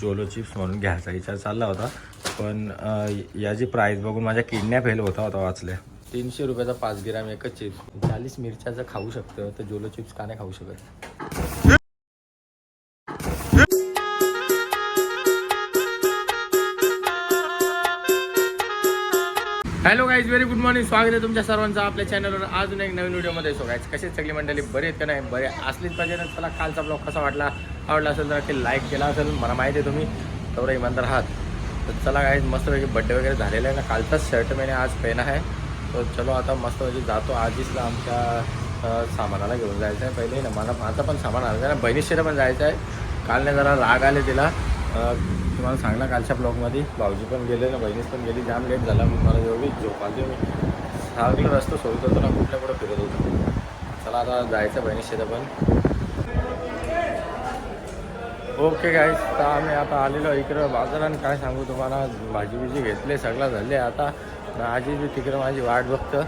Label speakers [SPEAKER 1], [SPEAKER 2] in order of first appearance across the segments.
[SPEAKER 1] जोलो chips म्हणून घ्यायचा. विचार चालला होता. पण याची प्राईस बघून माझ्या किडन्या फेल होता होता वाचल्या तीनशे रुपयाचा पाच ग्रॅम एकच चिप्स चाळीस मिरच्याचं खाऊ शकतं तर जोलो चिप्स का नाही खाऊ शकत? व्हेरी गुड मॉर्निंग स्वागत आहे तुमच्या सर्वांचं आपल्या चॅनलवर अजून एक नवीन व्हिडिओमध्ये सो कसे सगळी मंडळी? बरे आहेत का नाही? बरे असलीच पाहिजे ना. चला कालचा ब्लॉग कसा वाटला? आवडला असेल तर नक्की लाईक केला असेल. मला माहिती आहे तुम्ही. तेवढं इमानदार आहात. तर चला काय मस्तपैकी बड्डे वगैरे झालेला आहे ना. कालचाच शर्ट मैंने आज पेन आहे तर चलो आता मस्तपैकी जातो. आजीच आमच्या सामानाला घेऊन जायचं आहे. पहिले ना मला माझं पण सामान आलं आहे ना. बहिणीशीला पण जायचं आहे. काल नाही जरा राग आले तिला. तुम्हाला सांगला कालच्या ब्लॉगमध्ये भाऊजी पण गेले ना बहिणीच पण गेली जाम लेट झाला मग मला जेवढी झोप आली मी सारखं रस्तो सोडत होतो ना कुठल्या कुठं फिरत होतो. चला आता जायचं बहिणीशीला पण. ओके काय तर आम्ही आता आलेलो इकडं बाजारात काय सांगू तुम्हाला भाजी बिजी घेतले सगळं झाले आता. आजी बी तिकडं माझी वाट बघतं.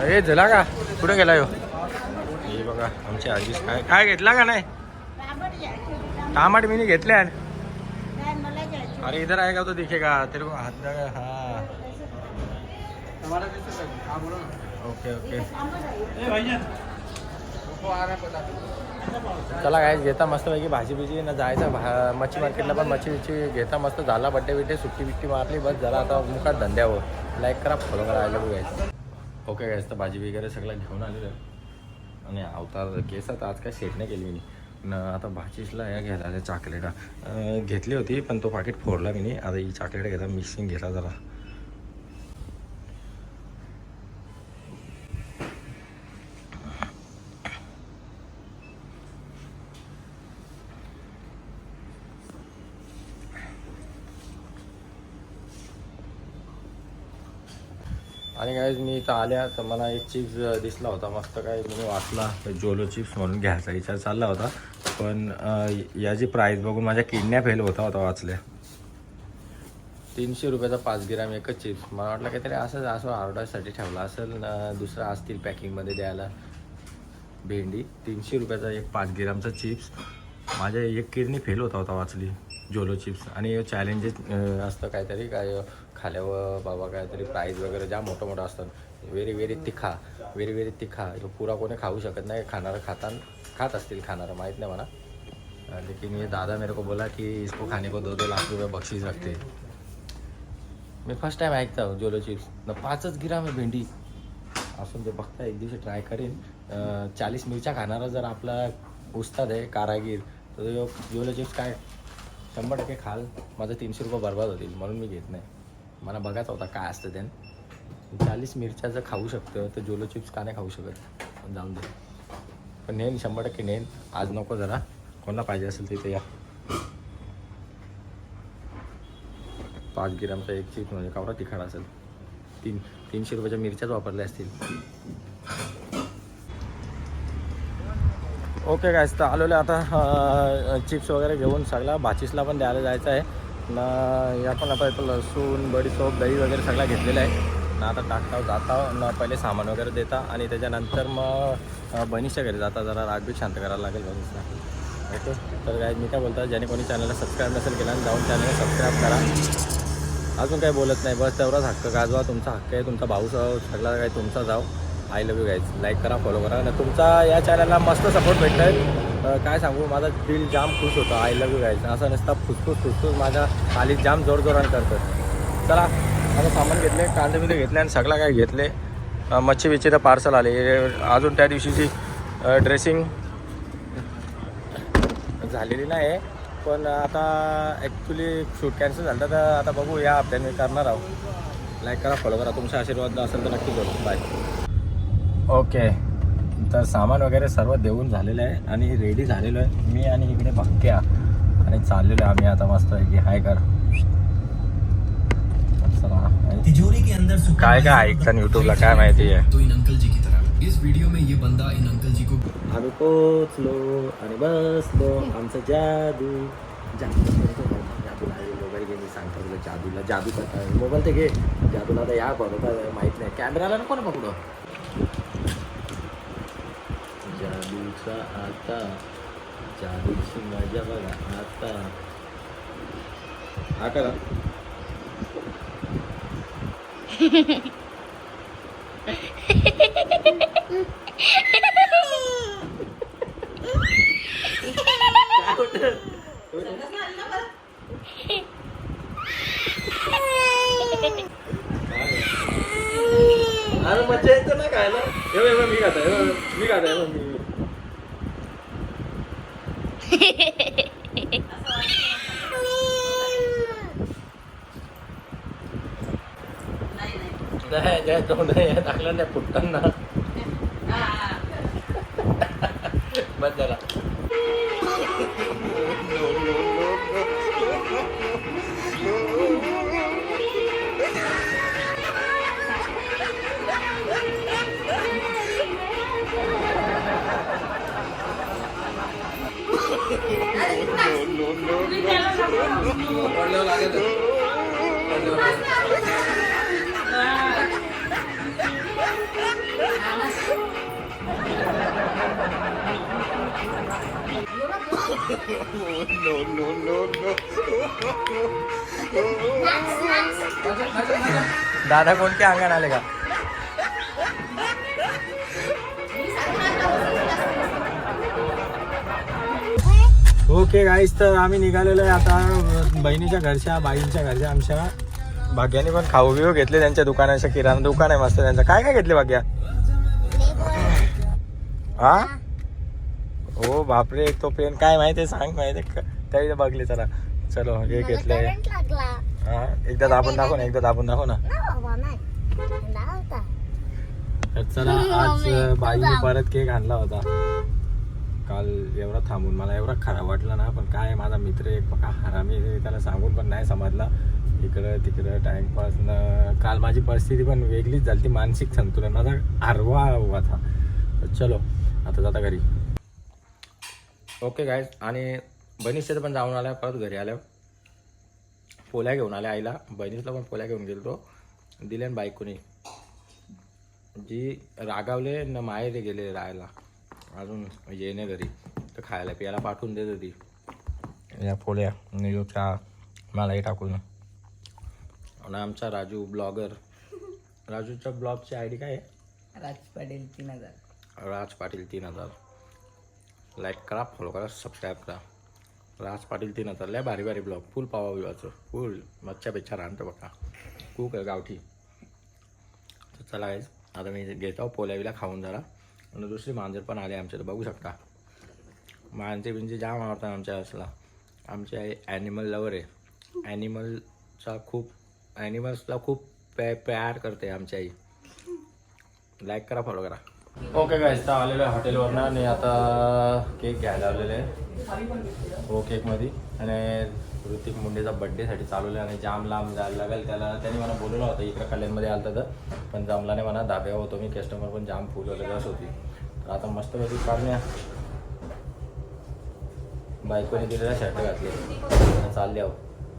[SPEAKER 1] हे झाला का? कुठं गेला यो? हे बघा आमची आजीच काय काय घेतला का नाही? टमाट मी घेतल्या. अरे इधर आएगा तो दिखेगा तेरे को हाथ लगा हाँ। Okay okay. चला काय घेता मस्तपैकी भाजी बिजी ना जायचं भा मच्छी मार्केटला पण मच्छी बिच्छी घेता मस्त झाला बड्डे बिड्डे सुट्टी बिट्टी मारली बस झाला आता मुखात धंद्यावर. लाईक करा फॉलो करा आयला बघायचं ओके गायचं तर भाजी वगैरे सगळं घेऊन आलेलं आणि अवतार केसात आज काय सेट नाही केली मी. आता भाचीसला या घ्यायला आल्या चॉकलेटा. घेतली होती पण तो पाकिट फोडला मी आता ही चॉकलेट घेता मिक्सिंग घेता जरा. आणि काय मी इथं आल्या तर मला एक चिप्स दिसला होता. मस्त काय मी वाचला जोलो चिप्स म्हणून घ्यायचा विचार चालला होता. पण याची प्राईस बघून माझ्या किडन्या फेल होता होता वाचल्या तीनशे रुपयाचा पाच ग्राम एकच चिप्स मला वाटलं काहीतरी असंच असं ऑर्डरसाठी ठेवला. असेल दुसरं असतील पॅकिंगमध्ये द्यायला. भेंडी तीनशे रुपयाचा एक पाच ग्रामचा चिप्स माझ्या एक किडनी फेल होता होता वाचली जोलो चिप्स आणि चॅलेंजेस असतं काहीतरी काय खाल्यावर बाबा काहीतरी प्राईज वगैरे ज्या मोठं मोठं असतात. व्हेरी व्हेरी तिखा व्हेरी व्हेरी तिखा ह्यो पुरा कोणी खाऊ शकत नाही खाणारं खाता खात असतील खाणारं माहीत नाही मला. लेकिन ये दादा मेरे को बोला कि इसको खाने को दो दो लाख रुपये बक्षीस रखते. मी फर्स्ट टाइम ऐकता जोलो चिप्स न पाचच गिराम आहे भेंडी. असून ते बघता एक दिवशी ट्राय करेन. चाळीस मिरच्या खाणारा जर आपला उस्ताद आहे कारागीर तर जोलो चिप्स काय? शंभर टक्के खाल. माझं तीनशे रुपये बर्बाद होतील म्हणून मी घेत नाही. मला बघायचा होता काय असतं त्यानं चाळीस मिरच्याचं खाऊ शकतं तर जोलो चिप्स का नाही खाऊ शकत? जाऊन दे. पण नेन शंभर टक्के नेन आज नको जरा. कोणाला पाहिजे असेल तिथे या. पाच ग्रामचा एक चिप्स म्हणजे कावरा तिखट असेल. तीन तीनशे रुपयाच्या मिरच्याच वापरल्या असतील. ओके काय तर आलेलो आता चिप्स वगैरे घेऊन सगळा भाचीसला पण द्यायला जायचं आहे. ना या पण आता इथं लसूण बडीसोप दही वगैरे सगळा घेतलेला आहे. ना आता टाकता जाता ना पहिले सामान वगैरे देता आणि त्याच्यानंतर मग अं, घरी जाता जरा रागबीट शांत करायला लागेल बहिणीला ओके? तर काय मी काय बोलतो ज्याने कोणी चॅनलला सबस्क्राईब नसेल केला आणि जाऊन चॅनलला सबस्क्राईब करा. अजून काही बोलत नाही बस तेवढाच हक्क गाजवा तुमचा हक्क आहे तुमचा भाऊ सगळा काय तुमचा जाव. I love you guys like करा फॉलो करा. आणि तुमचा या चॅनलला मस्त सपोर्ट भेटत आहे काय सांगू माझा दिल जाम खुश होतं. आय लव्ह यू गाईज असं नसता फुसफुस फुसफुस माझ्या खाली जाम जोर जोरान करतो चला. आता सामान घेतले कांदे बिंदे घेतले आणि सगळं काय घेतले. मच्छी बिच्छीचं पार्सल आले. अजून त्या दिवशीची ड्रेसिंग झालेली नाही. पण आता ॲक्च्युली शूट कॅन्सल झालं तर आता बघू या मी करणार आहोत. लाईक करा फॉलो करा. तुमचा आशीर्वाद असेल तर नक्की करू. बाय ओके तर सामान वगैरे सर्व देऊन झालेलं आहे आणि रेडी झालेलो आहे. मी आणि इकडे भक्क्या आणि चाललेलो आहे आम्ही. आता मस्त आहे की हाय कर.
[SPEAKER 2] तिजोरी के अंदर
[SPEAKER 1] काय काय ऐकतात युट्यूबला काय माहिती आहे?
[SPEAKER 2] तो इन अंकल जी की तरह। इस वीडियो में ये बंदा इन अंकल जी को
[SPEAKER 1] आम्ही पोचलो आणि बसलो. आमचं जादू जादू जादूला मोबाईल घे मी सांगतो तुला जादूला. जादू करता मोबाईल ते घे. जादूला आता या बरोबर माहीत नाही. कॅमेराला नको ना पकडू. जादूचा आता. जादूची मजा बघा आता. हा करा. मजा येते ना खायला. हे मी खाता आहे मी मी. नाही नाही तो नाही टाकलं नाही फुटताना बस झाला no, no, no, no. दादा कोणत्या अंगण आले का? ओके गाईस तर आम्ही निघालेलो आहे आता बहिणीच्या घरच्या बाईंच्या घरच्या आमच्या. भाग्याने पण खाऊ बिऊ घेतले त्यांच्या दुकानाच्या किराणा दुकान आहे मस्त त्यांचं. काय काय घेतले भाग्या? हा? हो बापरे तो पेन काय माहिती आहे? सांग माहिती? तरी बघले जरा. चलो हे घेतलंय. हा? एकदा दाबून दाखव ना एकदा दाबून दाखव ना.
[SPEAKER 3] होता
[SPEAKER 1] तर चला आज बाईने परत केक आणला होता. काल एवढा थांबून मला एवढा खराब वाटला ना पण काय माझा मित्र एक पका हरामी त्याला सांगून पण नाही समजला. इकडं तिकडं टाइमपास न काल माझी परिस्थिती पण वेगळीच झाली ती मानसिक संतुलन. माझा हरवा हुआ था तर चलो आता जाता घरी. ओके गायज आणि बहिणीच्या पण जाऊन आल्या परत घरी आल्या. पोल्या घेऊन आल्या आईला. बहिणीला पण पोल्या घेऊन गेलो दिल्या बायकोनी जी रागावले न माहेरी गेले राहायला. अजून येणे घरी. तर खायला प्यायला पाठवून देत होती. या पोळ्या आणि यो चहा मलाही टाकून. आणि आमचा राजू ब्लॉगर. राजूच्या ब्लॉगची आय डी काय आहे?
[SPEAKER 4] राज पाटील तीन हजार.
[SPEAKER 1] राज पाटील तीन हजार. लाईक करा फॉलो करा सबस्क्राईब करा. राज पाटील तीन हजार. लय भारी भारी ब्लॉग फुल पावा विवाचं फुल मच्छा बिच्छा राहतं बघा. कूक आहे गावठी. तर चला आहे आता मी घेतो पोल्या खाऊन जरा. आणि दुसरी मांजर पण आली आमच्या बघू शकता. मांजे बिंजे जाम आवडतात आमच्या असला. आमचे आई ॲनिमल लवर आहे. ॲनिमलचा खूप ॲनिमल्सला खूप प्या प्यार करते आमची आई. लाईक करा फॉलो करा. ओके गाईस तर आलेलो आहे हॉटेलवरनं आणि आता केक घ्यायला आलेले आहे. हो केकमध्ये आणि ऋतिक मुंडेचा बड्डेसाठी चालवलं आहे आणि जाम लांब जायला लागेल. त्याला त्यांनी मला बोलवलं होतं इकडं कल्याणमध्ये आलं तर. पण जमला नाही म्हणा धाब्यावर होतो मी. कस्टमर पण जाम फुलवलेलं असं होती. तर आता मस्तपैकी काढण्या बायकोने दिलेला शर्ट घातले चालले आहो.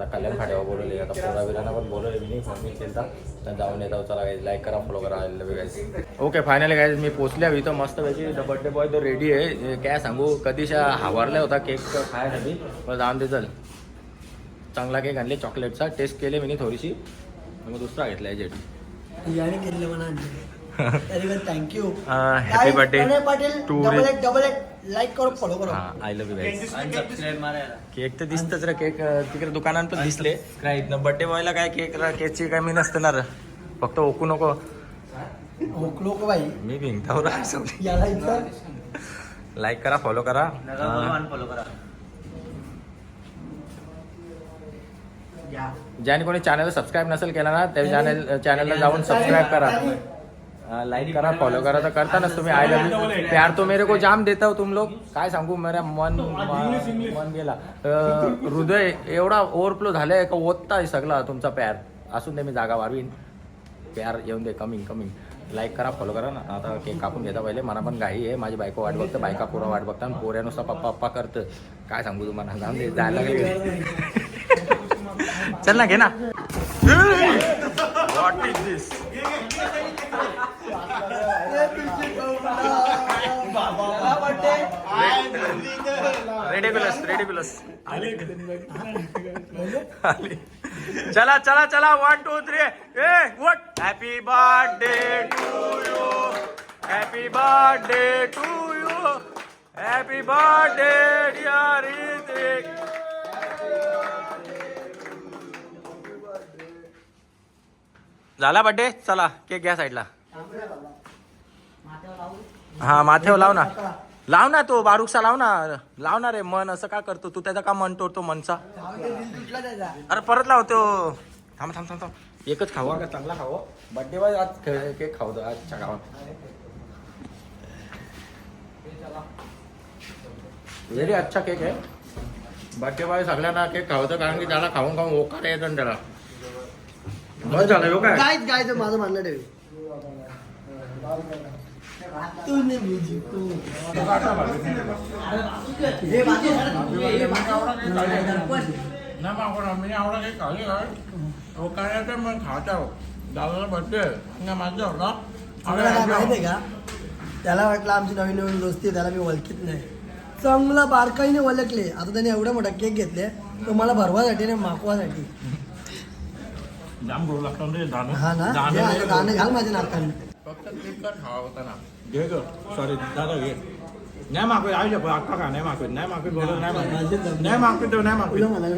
[SPEAKER 1] आता कल्याण फाट्यावर बोलवले. आता पोरा बिरांना पण बोलवले. मी नाही फोन मी केलता. तर जाऊन येतो चला गाईज लाईक करा फॉलो करा गाईज ओके फायनली गाईज मी पोचल्या इथं मस्त पैकी बर्थडे बॉय तो रेडी आहे. काय सांगू? कधीशा हावरला होता केक खायसाठी पण जाऊन दे चल. चांगला केक आणले चॉकलेटचा टेस्ट केले मी थोडीशी. मग दुसरा घेतला आहे जेट
[SPEAKER 4] याने केलं म्हणा तरी thank you
[SPEAKER 1] happy birthday
[SPEAKER 4] Patil
[SPEAKER 1] two
[SPEAKER 4] double like करो फॉलो करो.
[SPEAKER 1] हा I love you guys cake तर दिसतच रे केक तिकडे दुकानात पण दिसले. काय इथनं बर्थडे बॉयला काय केक केकची काय मी नसतं ना रे. फक्त ओकू नको.
[SPEAKER 4] मोकलो को बाई.
[SPEAKER 1] मी
[SPEAKER 4] याला इथं.
[SPEAKER 1] लाईक करा फॉलो करा.
[SPEAKER 4] या.
[SPEAKER 1] ज्याने कोणी चॅनल सबस्क्राईब नसेल केला ना त्या चॅनल चॅनलला जाऊन सबस्क्राईब करा. लाईक करा फॉलो करा तर करतानाच तुम्ही आय लव्ह यू प्यार तो मेरे को जाम देता हो तुम लोग काय सांगू मेरा मन मन गेला हृदय एवढा ओव्हरफ्लो झालंय का ओतताय सगळा तुमचा प्यार असून दे मी जागा वाढवीन प्यार येऊन दे कमिंग कमिंग लाईक करा फॉलो करा ना आता केक कापून घेता पहिले मला पण घाई आहे माझी बायको वाट बघतं बायका पोरा वाट बघता आणि पोऱ्यानुसार पप्पा पप्पा करतं काय सांगू तुम्हाला जाऊन दे जायला लागेल चल ना घे ना चला चला चला one two three A Vat happy birthday to you happy birthday to you happy birthday dear Hrithik झाला बर्थडे चला केक घ्या साईडला हा माथेवर लाव ना. लाव ना तो बारूकसा लाव ना. लाव ना रे मन असं का करतो? तू त्याचा का मन तोडतो मनचा? अरे परत लावतो थांब थांब थांब थांब. एकच खाऊ का? चांगला खाऊ बर्थडे वाज आज केक खाऊ दे आजच्या गावात. व्हेरी अच्छा केक आहे. बर्थडे बॉय सगळ्यांना केक खावतं कारण की त्याला खाऊन खाऊन ओकार येतो ना त्याला. बस झालं हो काय?
[SPEAKER 4] काय काय तर माझं म्हणलं ठेवी तू नाही बुजी तू हे बाकी
[SPEAKER 1] नाही मागवणार मी आवडा काही खाली काय हो काय तर मग खायचा दादाला बर्थडे नाही माझं होता
[SPEAKER 4] आपल्याला काय माहिती आहे का? त्याला वाटलं आमची नवीन नवीन दोस्ती त्याला मी ओळखीत नाही. चांगला बारकाईने ओळखले. आता त्याने एवढा मोठा केक घेतले तो मला भरवासाठी नाही माकवासाठी
[SPEAKER 1] जाम लागतो दाणे.
[SPEAKER 4] हा ना.
[SPEAKER 1] दाणे
[SPEAKER 4] घाल माझ्या नाकात
[SPEAKER 1] फक्त केक का खावा होता ना घे ग सॉरी दादा घे नाही मागवे आई पण अक्का खा नाही मागवे नाही मागवे बोलत नाही मागवे नाही मागवे तो नाही मागवे
[SPEAKER 4] तुला मला